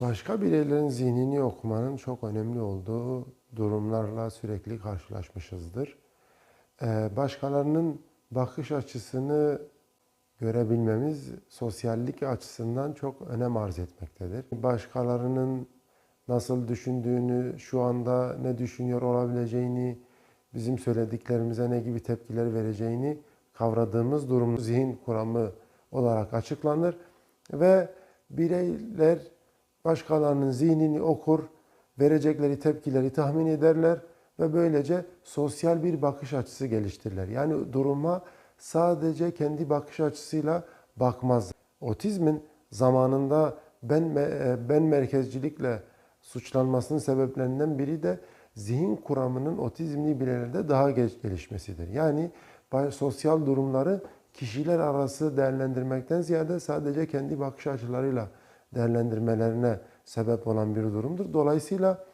Başka bireylerin zihnini okumanın çok önemli olduğu durumlarla sürekli karşılaşmışızdır. Ee, Başkalarının bakış açısını görebilmemiz sosyallik açısından çok önem arz etmektedir. Başkalarının nasıl düşündüğünü, şu anda ne düşünüyor olabileceğini, bizim söylediklerimize ne gibi tepkiler vereceğini kavradığımız durum zihin kuramı olarak açıklanır ve bireyler başkalarının zihnini okur, verecekleri tepkileri tahmin ederler ve böylece sosyal bir bakış açısı geliştirirler. Yani duruma sadece kendi bakış açısıyla bakmaz. Otizmin zamanında ben me- ben merkezcilikle suçlanmasının sebeplerinden biri de zihin kuramının otizmli bireylerde daha geç gelişmesidir. Yani sosyal durumları kişiler arası değerlendirmekten ziyade sadece kendi bakış açılarıyla değerlendirmelerine sebep olan bir durumdur. Dolayısıyla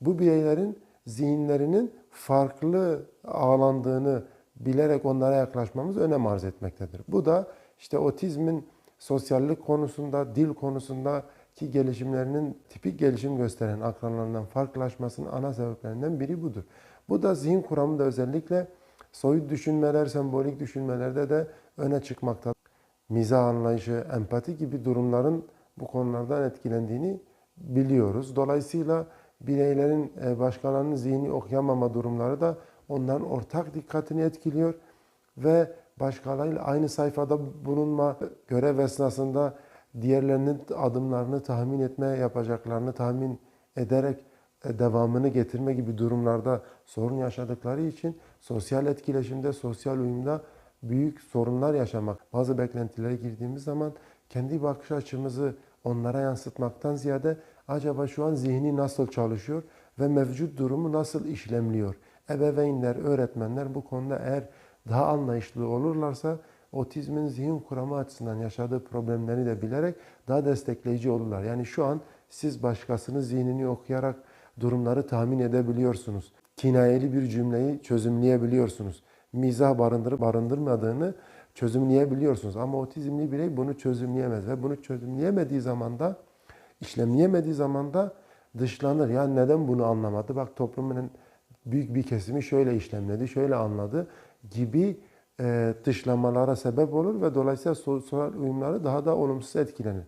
bu bireylerin zihinlerinin farklı ağlandığını bilerek onlara yaklaşmamız önem arz etmektedir. Bu da işte otizmin sosyallik konusunda, dil konusunda ki gelişimlerinin tipik gelişim gösteren akranlarından farklılaşmasının ana sebeplerinden biri budur. Bu da zihin kuramında özellikle soyut düşünmeler, sembolik düşünmelerde de öne çıkmaktadır. Mizah anlayışı, empati gibi durumların bu konulardan etkilendiğini biliyoruz. Dolayısıyla bireylerin e, başkalarının zihni okuyamama durumları da onların ortak dikkatini etkiliyor ve başkalarıyla aynı sayfada bulunma görev esnasında diğerlerinin adımlarını tahmin etme yapacaklarını tahmin ederek e, devamını getirme gibi durumlarda sorun yaşadıkları için sosyal etkileşimde, sosyal uyumda büyük sorunlar yaşamak. Bazı beklentilere girdiğimiz zaman kendi bakış açımızı onlara yansıtmaktan ziyade acaba şu an zihni nasıl çalışıyor ve mevcut durumu nasıl işlemliyor? Ebeveynler, öğretmenler bu konuda eğer daha anlayışlı olurlarsa otizmin zihin kuramı açısından yaşadığı problemleri de bilerek daha destekleyici olurlar. Yani şu an siz başkasının zihnini okuyarak durumları tahmin edebiliyorsunuz. Kinayeli bir cümleyi çözümleyebiliyorsunuz. Mizah barındırıp barındırmadığını çözümleyebiliyorsunuz. Ama otizmli birey bunu çözümleyemez ve bunu çözümleyemediği zaman da işlemleyemediği zaman da dışlanır. Yani neden bunu anlamadı? Bak toplumun büyük bir kesimi şöyle işlemledi, şöyle anladı gibi e, dışlamalara sebep olur ve dolayısıyla sosyal uyumları daha da olumsuz etkilenir.